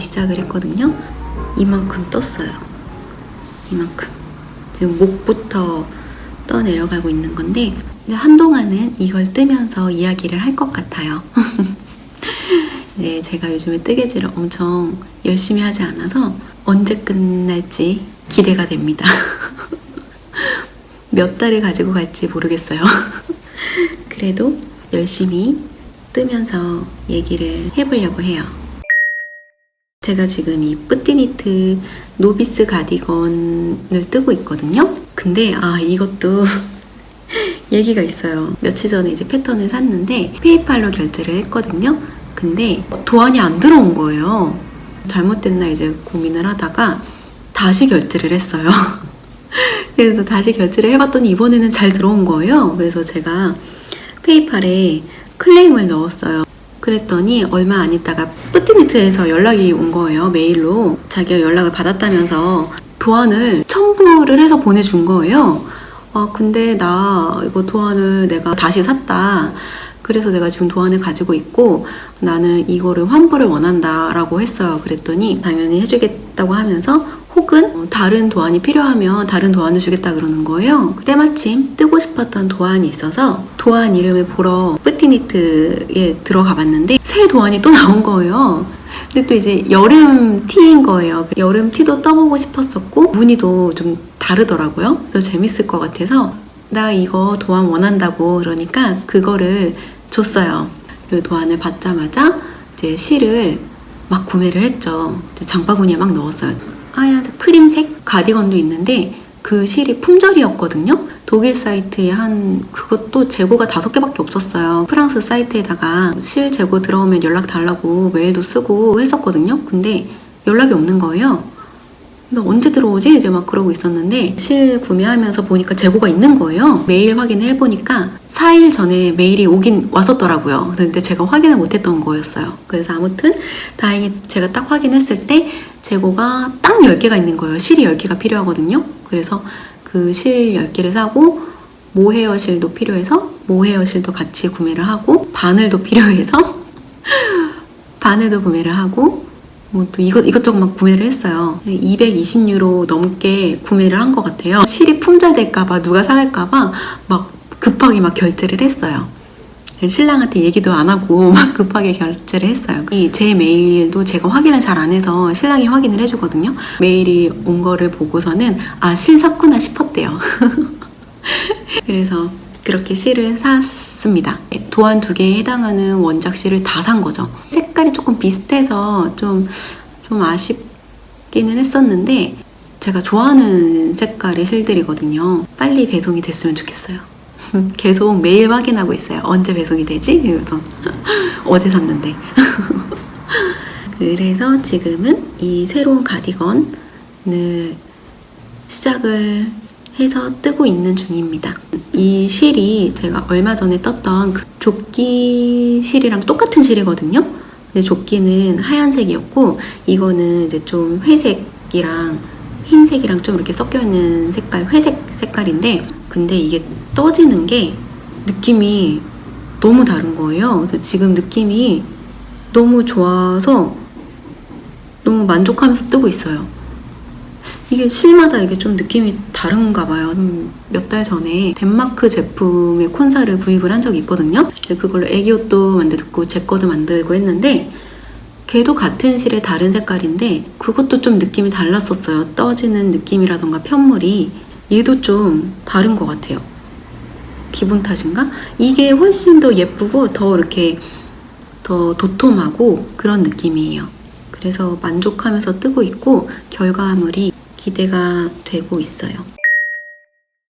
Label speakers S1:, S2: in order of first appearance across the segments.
S1: 시작을 했거든요. 이만큼 떴어요. 이만큼. 지금 목부터 떠내려가고 있는 건데 한동안은 이걸 뜨면서 이야기를 할 것 같아요. 네, 제가 요즘에 뜨개질을 엄청 열심히 하지 않아서 언제 끝날지 기대가 됩니다. 몇 달을 가지고 갈지 모르겠어요. 그래도 열심히 뜨면서 얘기를 해보려고 해요. 제가 지금 이 뿌띠니트 노비스 가디건을 뜨고 있거든요. 근데 아 이것도 얘기가 있어요. 며칠 전에 이제 패턴을 샀는데 페이팔로 결제를 했거든요. 근데 도안이 안 들어온 거예요. 잘못됐나 이제 고민을 하다가 다시 결제를 했어요. 그래서 다시 결제를 해봤더니 이번에는 잘 들어온 거예요. 그래서 제가 페이팔에 클레임을 넣었어요. 그랬더니 얼마 안 있다가 뿌티니트에서 연락이 온 거예요. 메일로. 자기가 연락을 받았다면서 도안을 첨부를 해서 보내준 거예요. 아, 근데 나 이거 도안을 내가 다시 샀다. 그래서 내가 지금 도안을 가지고 있고 나는 이거를 환불을 원한다 라고 했어요. 그랬더니 당연히 해주겠다고 하면서 혹은 다른 도안이 필요하면 다른 도안을 주겠다 그러는 거예요. 때마침 뜨고 싶었던 도안이 있어서 도안 이름을 보러 뿌티니트에 들어가 봤는데 새 도안이 또 나온 거예요. 근데 또 이제 여름 티인 거예요. 여름 티도 떠보고 싶었었고 무늬도 좀 다르더라고요. 그래서 재밌을 것 같아서 나 이거 도안 원한다고 그러니까 그거를 줬어요. 그 도안을 받자마자 이제 실을 막 구매를 했죠. 장바구니에 막 넣었어요. 하얀 크림색 가디건도 있는데 그 실이 품절이었거든요. 독일 사이트에 한 그것도 재고가 다섯 개밖에 없었어요. 프랑스 사이트에다가 실 재고 들어오면 연락 달라고 메일도 쓰고 했었거든요. 근데 연락이 없는 거예요. 근데 언제 들어오지? 이제 막 그러고 있었는데 실 구매하면서 보니까 재고가 있는 거예요. 메일 확인을 해보니까 4일 전에 메일이 오긴 왔었더라고요. 근데 제가 확인을 못 했던 거였어요. 그래서 아무튼 다행히 제가 딱 확인했을 때 재고가 딱 10개가 있는 거예요. 실이 10개가 필요하거든요. 그래서 그 실 10개를 사고 모헤어 실도 필요해서 모헤어 실도 같이 구매를 하고 바늘도 필요해서 바늘도 구매를 하고 뭐 또 이것 이것저것 막 구매를 했어요. 220유로 넘게 구매를 한 것 같아요. 실이 품절될까봐 누가 사갈까봐 막 급하게 막 결제를 했어요. 신랑한테 얘기도 안 하고 막 급하게 결제를 했어요. 이 제 메일도 제가 확인을 잘 안 해서 신랑이 확인을 해주거든요. 메일이 온 거를 보고서는 아, 실 샀구나 싶었대요. 그래서 그렇게 실을 샀습니다. 도안 두 개에 해당하는 원작 실을 다 산 거죠. 색깔이 조금 비슷해서 좀, 좀 아쉽기는 했었는데 제가 좋아하는 색깔의 실들이거든요. 빨리 배송이 됐으면 좋겠어요. 계속 매일 확인하고 있어요. 언제 배송이 되지? 그래서 어제 샀는데. 그래서 지금은 이 새로운 가디건을 시작을 해서 뜨고 있는 중입니다. 이 실이 제가 얼마 전에 떴던 그 조끼 실이랑 똑같은 실이거든요. 근데 조끼는 하얀색이었고 이거는 이제 좀 회색이랑 흰색이랑 좀 이렇게 섞여 있는 색깔, 회색 색깔인데 근데 이게 떠지는 게 느낌이 너무 다른 거예요. 그래서 지금 느낌이 너무 좋아서 너무 만족하면서 뜨고 있어요. 이게 실마다 이게 좀 느낌이 다른가 봐요. 몇 달 전에 덴마크 제품의 콘사를 구입을 한 적이 있거든요. 그걸로 애기 옷도 만들고 제 거도 만들고 했는데 걔도 같은 실의 다른 색깔인데 그것도 좀 느낌이 달랐었어요. 떠지는 느낌이라던가 편물이 얘도 좀 다른 것 같아요. 기분 탓인가? 이게 훨씬 더 예쁘고 더 이렇게 더 도톰하고 그런 느낌이에요. 그래서 만족하면서 뜨고 있고 결과물이 기대가 되고 있어요.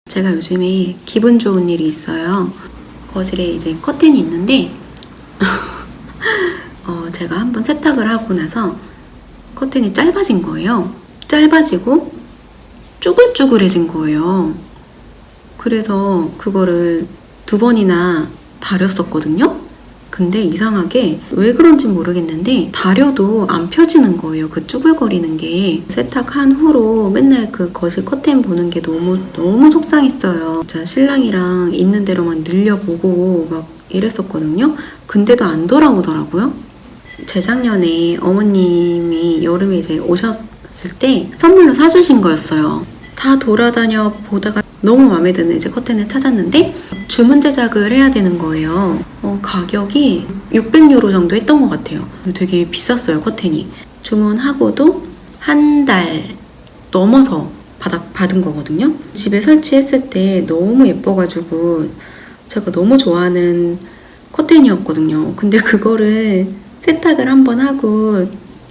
S1: 제가 요즘에 기분 좋은 일이 있어요. 거실에 이제 커튼이 있는데 어, 제가 한번 세탁을 하고 나서 커튼이 짧아진 거예요. 짧아지고 쭈글쭈글해진 거예요. 그래서 그거를 두 번이나 다렸었거든요. 근데 이상하게 왜 그런지 모르겠는데 다려도 안 펴지는 거예요. 그 쭈글거리는 게 세탁한 후로 맨날 그 거실 커튼 보는 게 너무 너무 속상했어요. 진짜 신랑이랑 있는 대로만 늘려보고 막 이랬었거든요. 근데도 안 돌아오더라고요. 재작년에 어머님이 여름에 이제 오셨 을 때 선물로 사주신 거였어요. 다 돌아다녀 보다가 너무 마음에 드는 이제 커튼을 찾았는데 주문 제작을 해야 되는 거예요. 어, 가격이 600유로 정도 했던 것 같아요. 되게 비쌌어요, 커튼이. 주문하고도 한 달 넘어서 받아, 받은 거거든요. 집에 설치했을 때 너무 예뻐가지고 제가 너무 좋아하는 커튼이었거든요. 근데 그거를 세탁을 한번 하고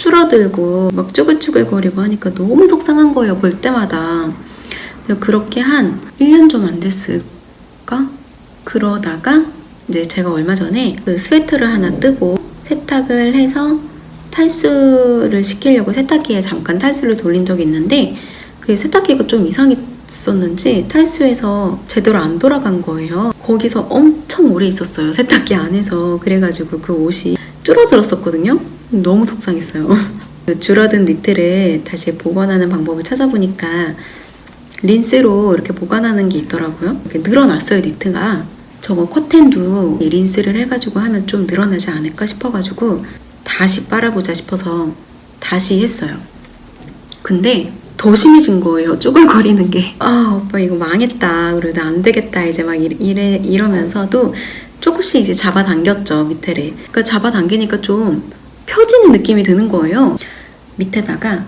S1: 줄어들고 막 쭈글쭈글거리고 하니까 너무 속상한 거예요, 볼 때마다. 그렇게 한 1년 좀 안 됐을까? 그러다가 이제 제가 얼마 전에 그 스웨터를 하나 뜨고 세탁을 해서 탈수를 시키려고 세탁기에 잠깐 탈수를 돌린 적이 있는데 그 세탁기가 좀 이상했었는지 탈수해서 제대로 안 돌아간 거예요. 거기서 엄청 오래 있었어요. 세탁기 안에서. 그래가지고 그 옷이 줄어들었었거든요. 너무 속상했어요. 그 줄어든 니트를 다시 보관하는 방법을 찾아보니까 린스로 이렇게 보관하는 게 있더라고요. 이렇게 늘어났어요, 니트가. 저거 커튼도 린스를 해가지고 하면 좀 늘어나지 않을까 싶어가지고 다시 빨아보자 싶어서 다시 했어요. 근데 더 심해진 거예요. 쭈글거리는 게. 아, 오빠 이거 망했다. 그러다 안 되겠다. 이제 막 이래, 이러면서도 조금씩 이제 잡아당겼죠, 밑에를. 그러니까 잡아당기니까 좀 펴지는 느낌이 드는 거예요. 밑에다가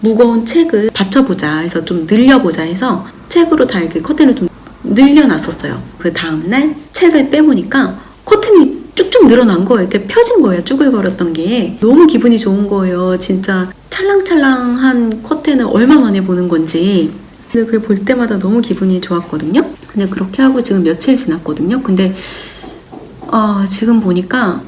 S1: 무거운 책을 받쳐보자 해서 좀 늘려보자 해서 책으로 다 이렇게 커튼을 좀 늘려놨었어요. 그 다음날 책을 빼보니까 커튼이 쭉쭉 늘어난 거예요. 이렇게 펴진 거예요. 쭈글거렸던 게. 너무 기분이 좋은 거예요. 진짜 찰랑찰랑한 커튼을 얼마 만에 보는 건지. 근데 그게 볼 때마다 너무 기분이 좋았거든요. 근데 그렇게 하고 지금 며칠 지났거든요. 근데 아, 지금 보니까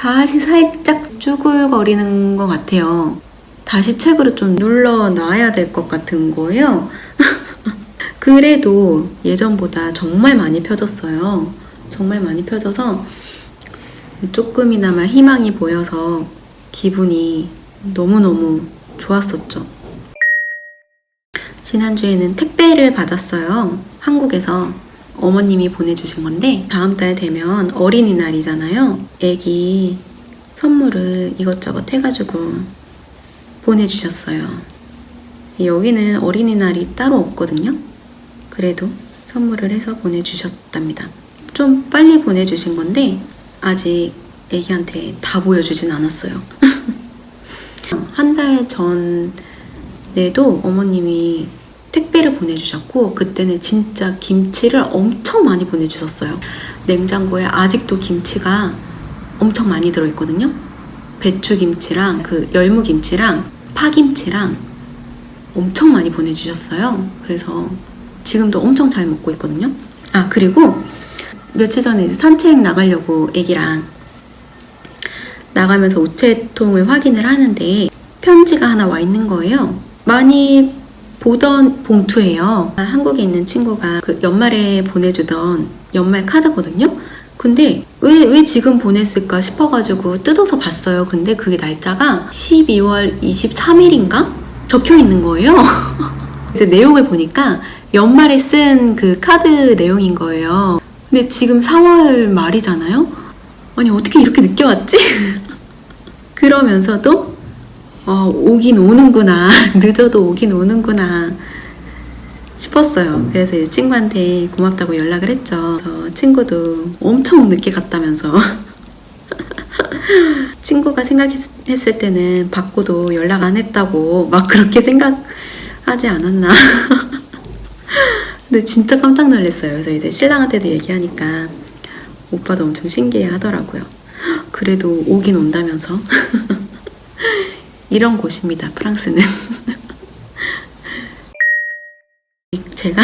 S1: 다시 살짝 쭈글거리는 것 같아요. 다시 책으로 좀 눌러놔야 될 것 같은 거예요. 그래도 예전보다 정말 많이 펴졌어요. 정말 많이 펴져서 조금이나마 희망이 보여서 기분이 너무너무 좋았었죠. 지난주에는 택배를 받았어요. 한국에서 어머님이 보내주신 건데 다음 달 되면 어린이날이잖아요. 애기 선물을 이것저것 해가지고 보내주셨어요. 여기는 어린이날이 따로 없거든요. 그래도 선물을 해서 보내주셨답니다. 좀 빨리 보내주신 건데 아직 애기한테 다 보여주진 않았어요. 한 달 전에도 어머님이 택배를 보내주셨고 그때는 진짜 김치를 엄청 많이 보내주셨어요. 냉장고에 아직도 김치가 엄청 많이 들어있거든요. 배추김치랑 그 열무김치랑 파김치랑 엄청 많이 보내주셨어요. 그래서 지금도 엄청 잘 먹고 있거든요. 아 그리고 며칠 전에 산책 나가려고 애기랑 나가면서 우체통을 확인을 하는데 편지가 하나 와 있는 거예요. 많이 보던 봉투예요. 한국에 있는 친구가 그 연말에 보내주던 연말 카드거든요. 근데 왜, 왜 지금 보냈을까 싶어가지고 뜯어서 봤어요. 근데 그게 날짜가 12월 23일인가? 적혀 있는 거예요. 이제 내용을 보니까 연말에 쓴 그 카드 내용인 거예요. 근데 지금 4월 말이잖아요? 아니, 어떻게 이렇게 늦게 왔지? 그러면서도, 어, 오긴 오는구나. 늦어도 오긴 오는구나. 싶었어요. 그래서 이제 친구한테 고맙다고 연락을 했죠. 친구도 엄청 늦게 갔다면서. 친구가 생각했을 때는 받고도 연락 안 했다고 막 그렇게 생각하지 않았나. 근데 진짜 깜짝 놀랐어요. 그래서 이제 신랑한테도 얘기하니까 오빠도 엄청 신기해 하더라고요. 그래도 오긴 온다면서. 이런 곳입니다, 프랑스는. 제가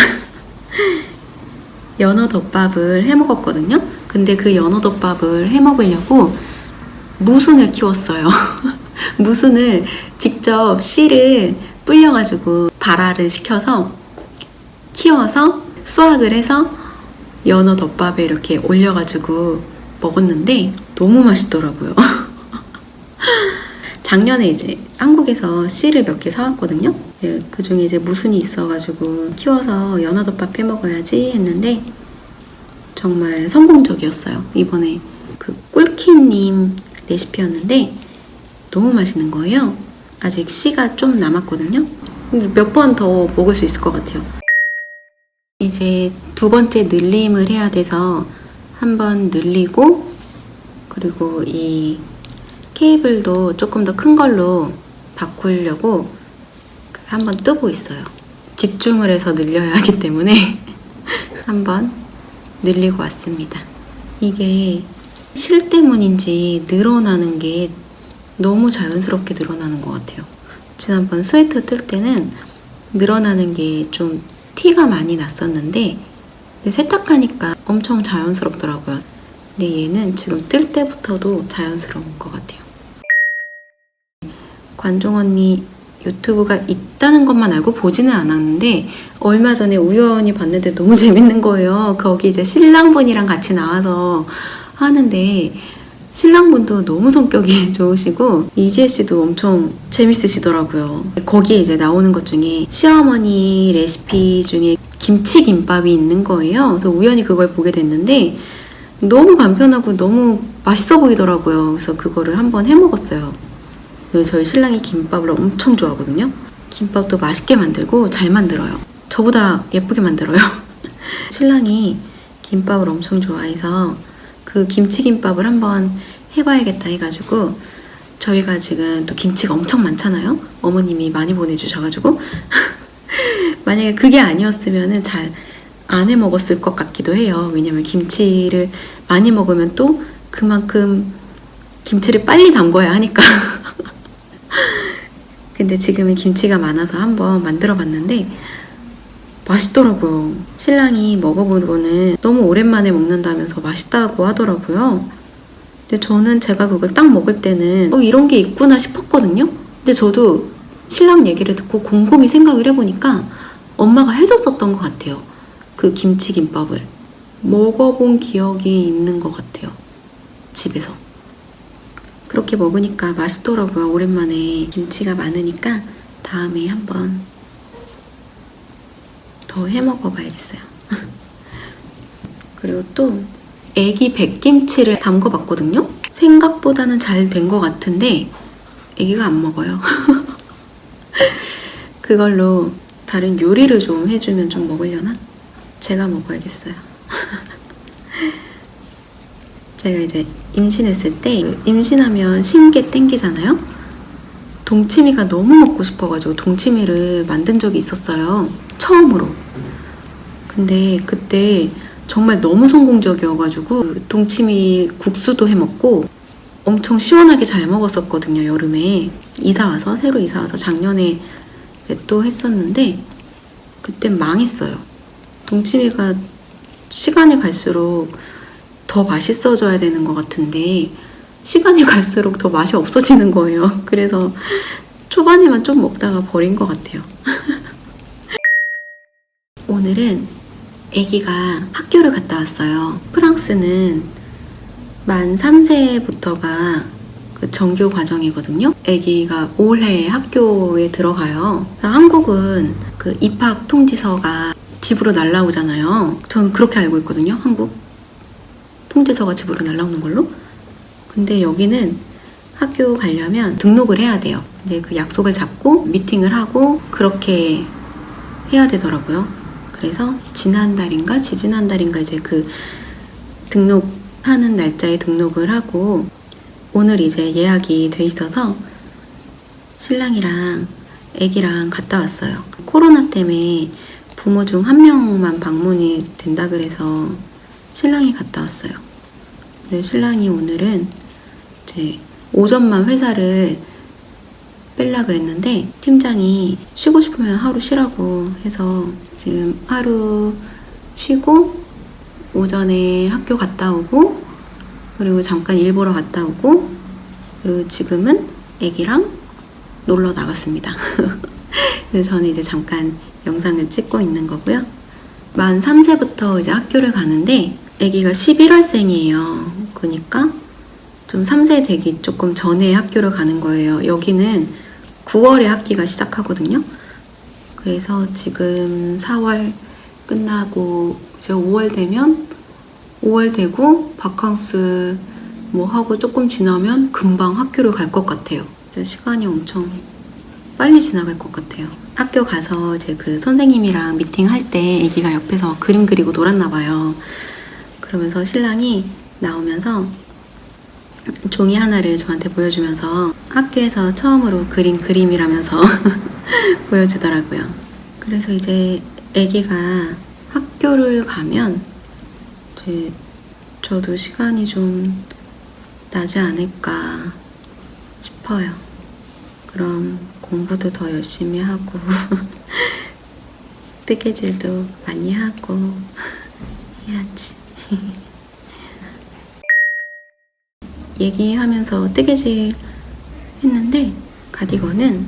S1: 연어 덮밥을 해 먹었거든요. 근데 그 연어 덮밥을 해 먹으려고 무순을 키웠어요. 무순을 직접 씨를 불려가지고 발화를 시켜서 키워서 수확을 해서 연어 덮밥에 이렇게 올려가지고 먹었는데 너무 맛있더라고요. 작년에 이제 한국에서 씨를 몇 개 사왔거든요. 그 중에 이제 무순이 있어가지고 키워서 연어덮밥 해 먹어야지 했는데 정말 성공적이었어요. 이번에 그 꿀키님 레시피였는데 너무 맛있는 거예요. 아직 씨가 좀 남았거든요. 몇 번 더 먹을 수 있을 것 같아요. 이제 두 번째 늘림을 해야 돼서 한번 늘리고 그리고 이 케이블도 조금 더 큰 걸로 바꾸려고 한번 뜨고 있어요. 집중을 해서 늘려야 하기 때문에 한번 늘리고 왔습니다. 이게 실 때문인지 늘어나는 게 너무 자연스럽게 늘어나는 것 같아요. 지난번 스웨터 뜰 때는 늘어나는 게 좀 티가 많이 났었는데 세탁하니까 엄청 자연스럽더라고요. 근데 얘는 지금 뜰 때부터도 자연스러운 것 같아요. 관종 언니 유튜브가 있다는 것만 알고 보지는 않았는데 얼마 전에 우연히 봤는데 너무 재밌는 거예요. 거기 이제 신랑분이랑 같이 나와서 하는데 신랑분도 너무 성격이 좋으시고 이지혜 씨도 엄청 재밌으시더라고요. 거기에 이제 나오는 것 중에 시어머니 레시피 중에 김치 김밥이 있는 거예요. 그래서 우연히 그걸 보게 됐는데 너무 간편하고 너무 맛있어 보이더라고요. 그래서 그거를 한번 해 먹었어요. 그리고 저희 신랑이 김밥을 엄청 좋아하거든요. 김밥도 맛있게 만들고 잘 만들어요. 저보다 예쁘게 만들어요. 신랑이 김밥을 엄청 좋아해서 그 김치김밥을 한번 해봐야겠다 해가지고 저희가 지금 또 김치가 엄청 많잖아요. 어머님이 많이 보내주셔가지고 만약에 그게 아니었으면은 잘 안 해 먹었을 것 같기도 해요. 왜냐면 김치를 많이 먹으면 또 그만큼 김치를 빨리 담궈야 하니까. 근데 지금은 김치가 많아서 한번 만들어 봤는데 맛있더라고요. 신랑이 먹어보고는 너무 오랜만에 먹는다면서 맛있다고 하더라고요. 근데 저는 제가 그걸 딱 먹을 때는 어, 이런 게 있구나 싶었거든요. 근데 저도 신랑 얘기를 듣고 곰곰이 생각을 해보니까 엄마가 해줬었던 것 같아요. 그 김치김밥을. 먹어본 기억이 있는 것 같아요. 집에서. 그렇게 먹으니까 맛있더라고요. 오랜만에 김치가 많으니까 다음에 한번 더 해 먹어봐야겠어요. 그리고 또 애기 백김치를 담궈 봤거든요. 생각보다는 잘 된 것 같은데 애기가 안 먹어요. 그걸로 다른 요리를 좀 해주면 좀 먹으려나? 제가 먹어야겠어요. 제가 이제 임신했을 때 임신하면 신게 땡기잖아요. 동치미가 너무 먹고 싶어가지고 동치미를 만든 적이 있었어요. 처음으로. 근데 그때 정말 너무 성공적이어가지고 그 동치미 국수도 해 먹고 엄청 시원하게 잘 먹었었거든요 여름에 이사 와서 새로 이사 와서 작년에 또 했었는데 그때 망했어요. 동치미가 시간이 갈수록 더 맛있어져야 되는 것 같은데 시간이 갈수록 더 맛이 없어지는 거예요. 그래서 초반에만 좀 먹다가 버린 것 같아요. 오늘은 아기가 학교를 갔다 왔어요. 프랑스는 만 3세부터가 그 정규 과정이거든요. 아기가 올해 학교에 들어가요. 한국은 그 입학 통지서가 집으로 날라오잖아요. 저는 그렇게 알고 있거든요. 한국 통지서가 집으로 날라오는 걸로. 근데 여기는 학교 가려면 등록을 해야 돼요. 이제 그 약속을 잡고 미팅을 하고 그렇게 해야 되더라고요. 그래서 지난달인가 지지난달인가 이제 그 등록하는 날짜에 등록을 하고 오늘 이제 예약이 돼 있어서 신랑이랑 아기랑 갔다 왔어요. 코로나 때문에 부모 중 한 명만 방문이 된다 그래서 신랑이 갔다 왔어요. 근데 신랑이 오늘은 이제 오전만 회사를 뺄라 그랬는데 팀장이 쉬고 싶으면 하루 쉬라고 해서 지금 하루 쉬고 오전에 학교 갔다 오고 그리고 잠깐 일 보러 갔다 오고 그리고 지금은 애기랑 놀러 나갔습니다. 그래서 저는 이제 잠깐 영상을 찍고 있는 거고요. 만 3세부터 이제 학교를 가는데 아기가 11월생이에요. 그러니까 좀 3세 되기 조금 전에 학교를 가는 거예요. 여기는 9월에 학기가 시작하거든요. 그래서 지금 4월 끝나고 이제 5월 되면 5월 되고 바캉스 뭐 하고 조금 지나면 금방 학교를 갈 것 같아요. 시간이 엄청 빨리 지나갈 것 같아요. 학교 가서 이제 그 선생님이랑 미팅할 때 아기가 옆에서 그림 그리고 놀았나 봐요. 그러면서 신랑이 나오면서 종이 하나를 저한테 보여주면서 학교에서 처음으로 그린 그림이라면서 보여주더라고요. 그래서 이제 아기가 학교를 가면 이제 저도 시간이 좀 나지 않을까 싶어요. 그럼 공부도 더 열심히 하고 뜨개질도 많이 하고 해야지. 얘기하면서 뜨개질 했는데 가디건은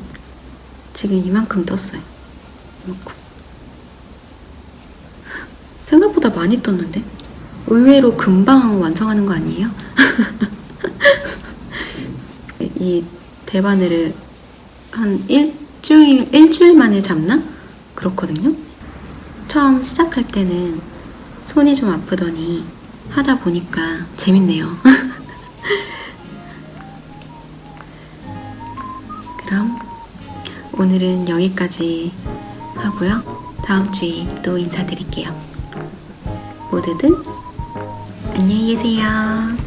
S1: 지금 이만큼 떴어요. 이만큼. 생각보다 많이 떴는데? 의외로 금방 완성하는 거 아니에요? 이 대바늘을 한 일주일, 일주일 만에 잡나? 그렇거든요. 처음 시작할 때는 손이 좀 아프더니 하다 보니까 재밌네요. 그럼 오늘은 여기까지 하고요. 다음 주에 또 인사드릴게요. 모두들 안녕히 계세요.